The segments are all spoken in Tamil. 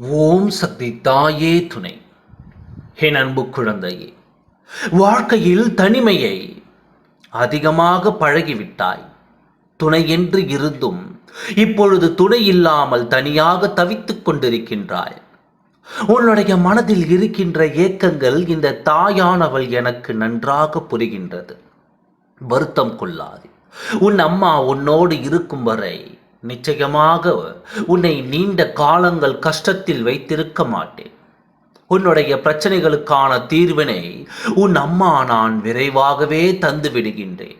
ஓம் சக்தி தாயே துணை. என் அன்பு குழந்தையே வாழ்க்கையில் தனிமையை அதிகமாக பழகிவிட்டாய். துணை என்று இருந்தும் இப்பொழுது துணை இல்லாமல் தனியாக தவித்துக் கொண்டிருக்கின்றாய். உன்னுடைய மனதில் இருக்கின்ற ஏக்கங்கள் இந்த தாயானவள் எனக்கு நன்றாக புரிகின்றது. வருத்தம் கொள்ளாது. உன் அம்மா உன்னோடு இருக்கும் வரை நிச்சயமாக உன்னை நீண்ட காலங்கள் கஷ்டத்தில் வைத்திருக்க மாட்டேன். உன்னுடைய பிரச்சனைகளுக்கான தீர்வினை உன் அம்மா நான் விரைவாகவே தந்து விடுகின்றேன்.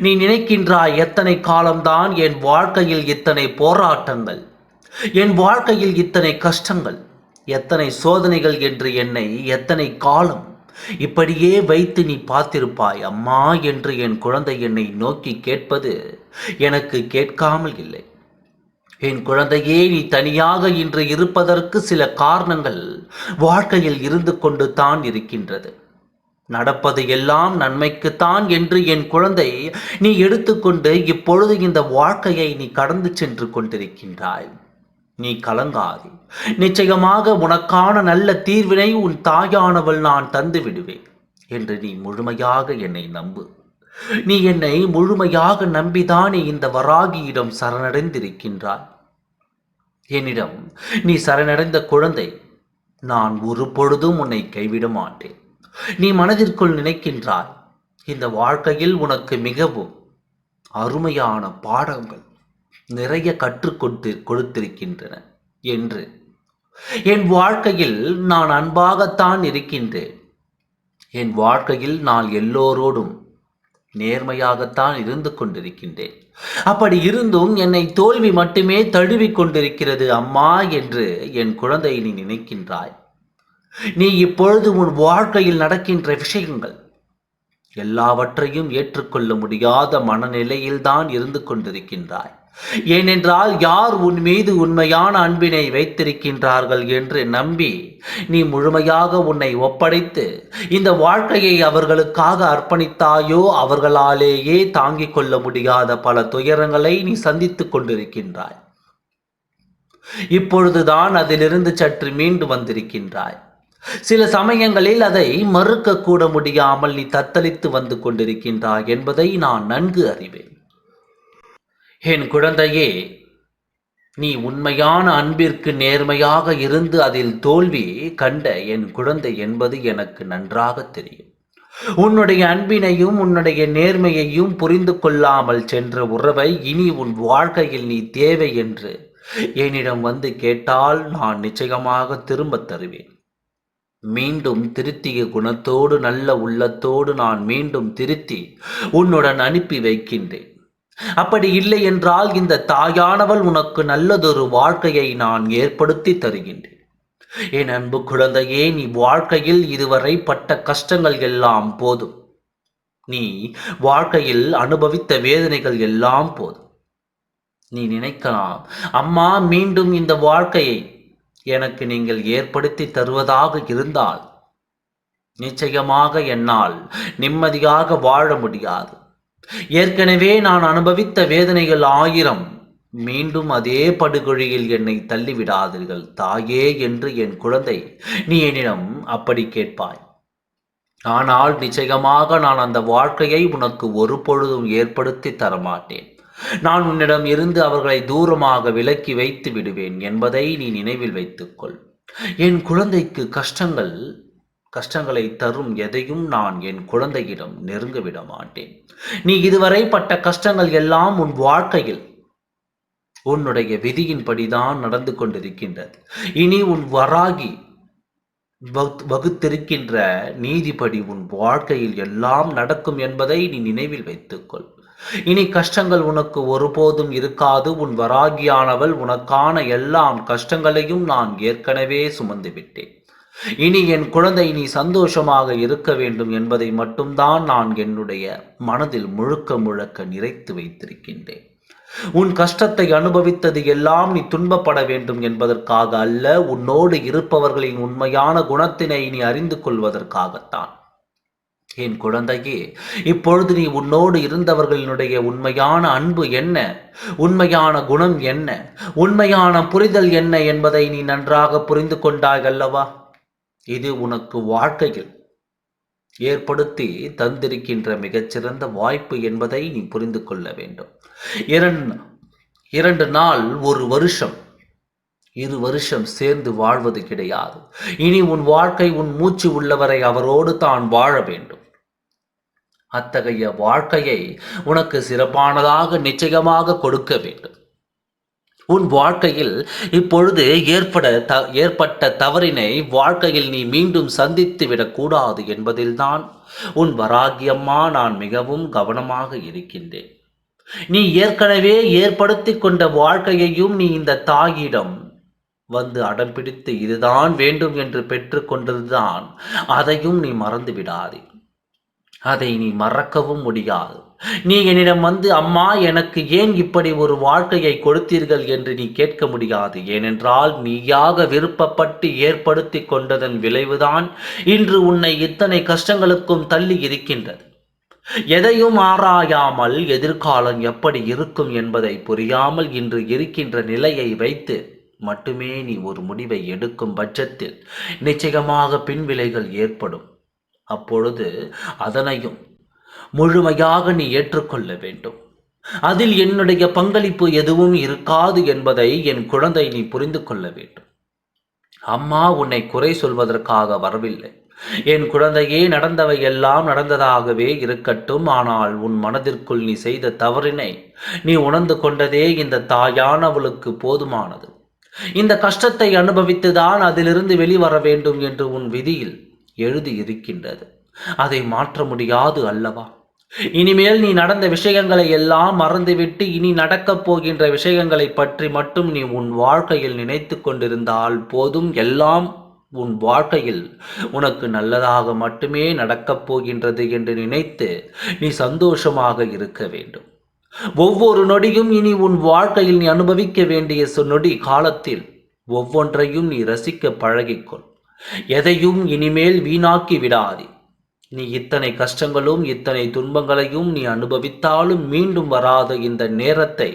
நீ நினைக்கின்றாய் எத்தனை காலம்தான் என் வாழ்க்கையில் இத்தனை போராட்டங்கள் என் வாழ்க்கையில் இத்தனை கஷ்டங்கள் எத்தனை சோதனைகள் என்று என்னை எத்தனை காலம் இப்படியே வைத்து நீ பார்த்திருப்பாய். அம்மா என்று என் குழந்தை என்னை நோக்கி கேட்பது எனக்கு கேட்காமல் இல்லை. என் குழந்தையே நீ தனியாக இன்று இருப்பதற்கு சில காரணங்கள் வாழ்க்கையில் இருந்து கொண்டு தான் இருக்கின்றது. நடப்பது எல்லாம் நன்மைக்குத்தான் என்று என் குழந்தை நீ எடுத்துக்கொண்டு இப்பொழுது இந்த வாழ்க்கையை நீ கடந்து சென்று கொண்டிருக்கின்றாய். நீ கலங்காதே. நிச்சயமாக உனக்கான நல்ல தீர்வினை உன் தாயானவள் நான் தந்து விடுவேன் என்று நீ முழுமையாக என்னை நம்பு. நீ என்னை முழுமையாக நம்பிதானே இந்த வராகியிடம் சரணடைந்திருக்கின்றாய். என்னிடம் நீ சரணடைந்த குழந்தை நான் ஒரு பொழுதும் உன்னை கைவிட மாட்டேன். நீ மனதிற்குள் நினைக்கின்றாய் இந்த வாழ்க்கையில் உனக்கு மிகவும் அருமையான பாடங்கள் நிறைய கற்றுக்கொண்டு கொடுத்திருக்கின்றன என்று. என் வாழ்க்கையில் நான் அன்பாகத்தான் இருக்கின்றேன். என் வாழ்க்கையில் நான் எல்லோரோடும் நேர்மையாகத்தான் இருந்து கொண்டிருக்கின்றேன். அப்படி இருந்தும் என்னை தோல்வி மட்டுமே தழுவி கொண்டிருக்கிறது அம்மா என்று என் குழந்தை நீ நினைக்கின்றாய். நீ இப்பொழுது உன் வாழ்க்கையில் நடக்கின்ற விஷயங்கள் எல்லாவற்றையும் ஏற்றுக்கொள்ள முடியாத மனநிலையில்தான் இருந்து கொண்டிருக்கின்றாய். ஏனென்றால் யார் உன் மீது உண்மையான அன்பினை வைத்திருக்கின்றார்கள் என்று நம்பி நீ முழுமையாக உன்னை ஒப்படைத்து இந்த வாழ்க்கையை அவர்களுக்காக அர்ப்பணித்தாயோ அவர்களாலேயே தாங்கிக் கொள்ள முடியாத பல துயரங்களை நீ சந்தித்துக் கொண்டிருக்கின்றாய். இப்பொழுதுதான் அதிலிருந்து சற்று மீண்டு வந்திருக்கின்றாய். சில சமயங்களில் அதை மறுக்க கூட முடியாமல் நீ தத்தளித்து வந்து கொண்டிருக்கின்றாய் என்பதை நான் நன்கு அறிவேன். என் குழந்தையே நீ உண்மையான அன்பிற்கு நேர்மையாக இருந்து அதில் தோல்வி கண்ட என் குழந்தை என்பது எனக்கு நன்றாக தெரியும். உன்னுடைய அன்பினையும் உன்னுடைய நேர்மையையும் புரிந்து கொள்ளாமல் சென்ற உறவை இனி உன் வாழ்க்கையில் நீ தேவை என்று என்னிடம் வந்து கேட்டால் நான் நிச்சயமாக திரும்பத் தருவேன். மீண்டும் திருத்திய குணத்தோடு நல்ல உள்ளத்தோடு நான் மீண்டும் திருத்தி உன்னுடன் அனுப்பி வைக்கின்றேன். அப்படி இல்லை என்றால் இந்த தாயானவள் உனக்கு நல்லதொரு வாழ்க்கையை நான் ஏற்படுத்தி தருகின்றேன். என் அன்பு குழந்தையே நீ வாழ்க்கையில் இதுவரை பட்ட கஷ்டங்கள் எல்லாம் போதும். நீ வாழ்க்கையில் அனுபவித்த வேதனைகள் எல்லாம் போதும். நீ நினைக்கலாம் அம்மா மீண்டும் இந்த வாழ்க்கையை எனக்கு நீங்கள் ஏற்படுத்தி தருவதாக இருந்தால் நிச்சயமாக என்னால் நிம்மதியாக வாழ முடியாது. ஏற்கனவே நான் அனுபவித்த வேதனைகள் ஆயிரம். மீண்டும் அதே படுகொழியில் என்னை தள்ளிவிடாதீர்கள். தாயே என்று என் குழந்தை நீ என்னிடம் அப்படி கேட்பாய். ஆனால் நிச்சயமாக நான் அந்த வாழ்க்கையை உனக்கு ஒரு பொழுதும் ஏற்படுத்தி தரமாட்டேன். நான் உன்னிடம் இருந்து அவர்களை தூரமாக விலக்கி வைத்து விடுவேன் என்பதை நீ நினைவில் வைத்துக்கொள். என் குழந்தைக்கு கஷ்டங்கள் கஷ்டங்களை தரும் எதையும் நான் என் குழந்தையிடம் நெருங்க விட மாட்டேன். நீ இதுவரை பட்ட கஷ்டங்கள் எல்லாம் உன் வாழ்க்கையில் உன்னுடைய விதியின்படிதான் நடந்து கொண்டிருக்கின்றது. இனி உன் வராகி வகுத்திருக்கின்ற நீதிப்படி உன் வாழ்க்கையில் எல்லாம் நடக்கும் என்பதை நீ நினைவில் வைத்துக்கொள். இனி கஷ்டங்கள் உனக்கு ஒருபோதும் இருக்காது. உன் வராகியானவள் உனக்கான எல்லாம் கஷ்டங்களையும் நான் ஏற்கனவே சுமந்து விட்டேன் இனி என் குழந்தை நீ சந்தோஷமாக இருக்க வேண்டும் என்பதை மட்டும்தான் நான் என்னுடைய மனதில் முழுக்க முழுக்க நிறைத்து வைத்திருக்கின்றேன். உன் கஷ்டத்தை அனுபவித்தது எல்லாம் நீ துன்பப்பட வேண்டும் என்பதற்காக அல்ல உன்னோடு இருப்பவர்களின் உண்மையான குணத்தினை நீ அறிந்து கொள்வதற்காகத்தான். என் குழந்தையே இப்பொழுது நீ உன்னோடு இருந்தவர்களினுடைய உண்மையான அன்பு என்ன? உண்மையான குணம் என்ன? உண்மையான புரிதல் என்ன என்பதை நீ நன்றாக புரிந்து கொண்டாய் அல்லவா? இது உனக்கு வாழ்க்கையில் ஏற்படுத்தி தந்திருக்கின்ற மிகச்சிறந்த வாய்ப்பு என்பதை நீ புரிந்து கொள்ள வேண்டும். இரண்டு இரண்டு நாள் ஒரு வருஷம் இரு வருஷம் சேர்ந்து வாழ்வது கிடையாது. இனி உன் வாழ்க்கை உன் மூச்சு உள்ளவரை அவரோடு தான் வாழ வேண்டும். அத்தகைய வாழ்க்கையை உனக்கு சிறப்பானதாக நிச்சயமாக கொடுக்க வேண்டும். உன் வாழ்க்கையில் இப்பொழுது ஏற்பட த ஏற்பட்ட தவறினை வாழ்க்கையில் நீ மீண்டும் சந்தித்து விடக்கூடாது என்பதில்தான் உன் வராகியம்மா நான் மிகவும் கவனமாக இருக்கின்றேன். நீ ஏற்கனவே ஏற்படுத்தி கொண்ட வாழ்க்கையையும் நீ இந்த தாயிடம் வந்து அடம் பிடித்து இதுதான் வேண்டும் என்று பெற்றுக்கொண்டதுதான் அதையும் நீ மறந்து விடாதே அதை நீ மறக்கவும் முடியாது. நீ என்னிடம் வந்து அம்மா எனக்கு ஏன் இப்படி ஒரு வாழ்க்கையை கொடுத்தீர்கள் என்று நீ கேட்க முடியாது. ஏனென்றால் நீயாக விருப்பப்பட்டு ஏற்படுத்தி கொண்டதன் விளைவுதான் இன்று உன்னை இத்தனை கஷ்டங்களுக்கும் தள்ளி இருக்கின்றது. எதையும் ஆராயாமல் எதிர்காலம் எப்படி இருக்கும் என்பதை புரியாமல் இன்று இருக்கின்ற நிலையை வைத்து மட்டுமே நீ ஒரு முடிவை எடுக்கும் பட்சத்தில் நிச்சயமாக பின்விளைகள் ஏற்படும். அப்பொழுது அதனையும் முழுமையாக நீ ஏற்றுக்கொள்ள வேண்டும். அதில் என்னுடைய பங்களிப்பு எதுவும் இருக்காது என்பதை என் குழந்தை நீ புரிந்து கொள்ள வேண்டும். அம்மா உன்னை குறை சொல்வதற்காக வரவில்லை. என் குழந்தையே நடந்தவை எல்லாம் நடந்ததாகவே இருக்கட்டும். ஆனால் உன் மனதிற்குள் நீ செய்த தவறினை நீ உணர்ந்து கொண்டதே இந்த தாயானவளுக்கு போதுமானது. இந்த கஷ்டத்தை அனுபவித்துதான் அதிலிருந்து வெளிவர வேண்டும் என்று உன் விதியில் எழுதி இருக்கின்றது அதை மாற்ற முடியாது அல்லவா? இனிமேல் நீ நடந்த விஷயங்களை எல்லாம் மறந்துவிட்டு இனி நடக்கப் போகின்ற விஷயங்களை பற்றி மட்டும் நீ உன் வாழ்க்கையில் நினைத்து கொண்டிருந்தால் போதும். எல்லாம் உன் வாழ்க்கையில் உனக்கு நல்லதாக மட்டுமே நடக்கப் போகின்றது என்று நினைத்து நீ சந்தோஷமாக இருக்க வேண்டும். ஒவ்வொரு நொடியும் இனி உன் வாழ்க்கையில் நீ அனுபவிக்க வேண்டிய சு- நொடி காலத்தில் ஒவ்வொன்றையும் நீ ரசிக்க பழகிக்கொள். எதையும் இனிமேல் வீணாக்கி விடாதே. நீ இத்தனை கஷ்டங்களும் இத்தனை துன்பங்களையும் நீ அனுபவித்தாலும் மீண்டும் வராத இந்த நேரத்தை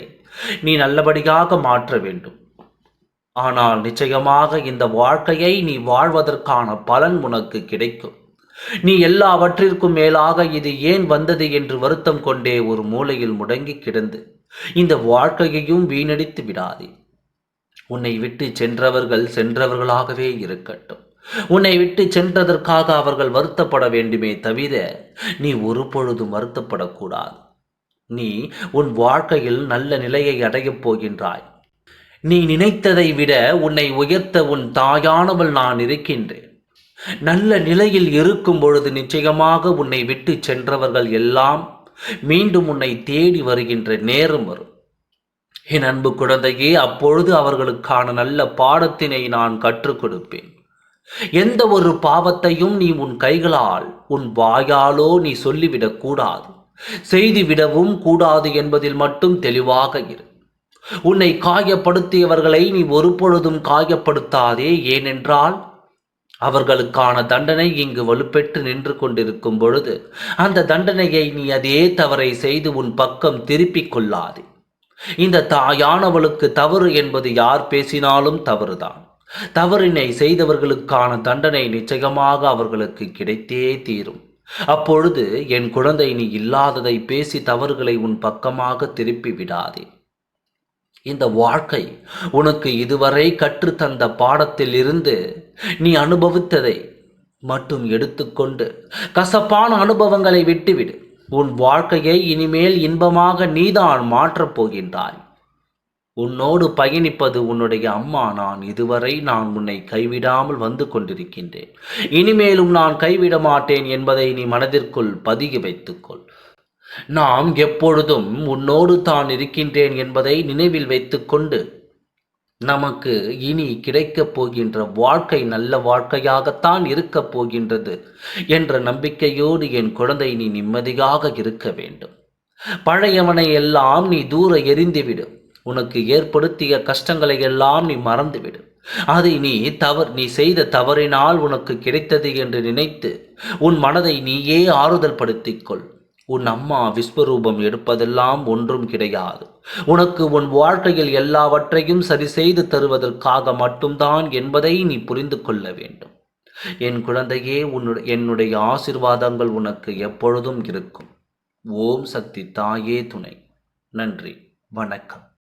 நீ நல்லபடியாக மாற்ற வேண்டும். ஆனால் நிச்சயமாக இந்த வாழ்க்கையை நீ வாழ்வதற்கான பலன் உனக்கு கிடைக்கும். நீ எல்லாவற்றிற்கும் மேலாக இது ஏன் வந்தது என்று வருத்தம் கொண்டே ஒரு மூலையில் முடங்கி கிடந்து இந்த வாழ்க்கையையும் வீணடித்து விடாதே. உன்னை விட்டு சென்றவர்கள் சென்றவர்களாகவே இருக்கட்டும். உன்னை விட்டு சென்றதற்காக அவர்கள் வருத்தப்பட வேண்டுமே தவிர நீ ஒரு பொழுதும் வருத்தப்படக்கூடாது. நீ உன் வாழ்க்கையில் நல்ல நிலையை அடையப் போகின்றாய். நீ நினைத்ததை விட உன்னை உயர்த்த உன் தாயானவள் நான் இருக்கின்றேன். நல்ல நிலையில் இருக்கும் பொழுது நிச்சயமாக உன்னை விட்டு சென்றவர்கள் எல்லாம் மீண்டும் உன்னை தேடி வருகின்ற நேரம் வரும். என் அன்பு குழந்தையே அப்பொழுது அவர்களுக்கான நல்ல பாடத்தினை நான் கற்றுக் கொடுப்பேன். எந்த ஒரு பாவத்தையும் நீ உன் கைகளால் உன் வாயாலோ நீ சொல்லிவிடக் கூடாது. செய்துவிடவும் கூடாது என்பதில் மட்டும் தெளிவாக இரு. உன்னை காயப்படுத்தியவர்களை நீ ஒருபொழுதும் காயப்படுத்தாதே ஏனென்றால் அவர்களுக்கான தண்டனை இங்கு வலுப்பெற்று நின்று கொண்டிருக்கும் பொழுது அந்த தண்டனையை நீ அதே தவறை செய்து உன் பக்கம் திருப்பிக் கொள்ளாதே. இந்த தாயானவளுக்கு தவறு என்பது யார் பேசினாலும் தவறுதான். தவறினை செய்தவர்களுக்கான தண்டனை நிச்சயமாக அவர்களுக்கு கிடைத்தே தீரும். அப்பொழுது என் குழந்தை நீ இல்லாததை பேசி தவறுகளை உன் பக்கமாக திருப்பி விடாதே. இந்த வாழ்க்கை உனக்கு இதுவரை கற்றுத்தந்த பாடத்தில் இருந்து நீ அனுபவித்ததை மட்டும் எடுத்துக்கொண்டு கசப்பான அனுபவங்களை விட்டுவிடு. உன் வாழ்க்கையை இனிமேல் இன்பமாக நீதான் மாற்றப் போகின்றாய். உன்னோடு பயணிப்பது உன்னுடைய அம்மா நான் இதுவரை நான் உன்னை கைவிடாமல் வந்து கொண்டிருக்கின்றேன். இனிமேலும் நான் கைவிட மாட்டேன் என்பதை நீ மனதிற்குள் பதிய வைத்துக்கொள். நாம் எப்பொழுதும் உன்னோடு தான் இருக்கின்றேன் என்பதை நினைவில் வைத்துக்கொண்டு நமக்கு இனி கிடைக்கப் போகின்ற வாழ்க்கை நல்ல வாழ்க்கையாகத்தான் இருக்கப் போகின்றது என்ற நம்பிக்கையோடு என் குழந்தை நீ நிம்மதியாக இருக்க வேண்டும். பழையவனை எல்லாம் நீ தூர எரிந்துவிடும் உனக்கு ஏற்படுத்திய கஷ்டங்களை எல்லாம் நீ மறந்துவிடு. அதை நீ தவறு நீ செய்த தவறினால் உனக்கு கிடைத்தது என்று நினைத்து உன் மனதை நீயே ஆறுதல் படுத்திக் கொள் உன் அம்மா விஸ்வரூபம் எடுப்பதெல்லாம் ஒன்றும் கிடையாது. உனக்கு உன் வாழ்க்கையில் எல்லாவற்றையும் சரி செய்து தருவதற்காக மட்டும்தான் என்பதை நீ புரிந்து கொள்ள வேண்டும். என் குழந்தையே உன்னுடைய என்னுடைய ஆசிர்வாதங்கள் உனக்கு எப்பொழுதும் இருக்கும். ஓம் சக்தி தாயே துணை. நன்றி. வணக்கம்.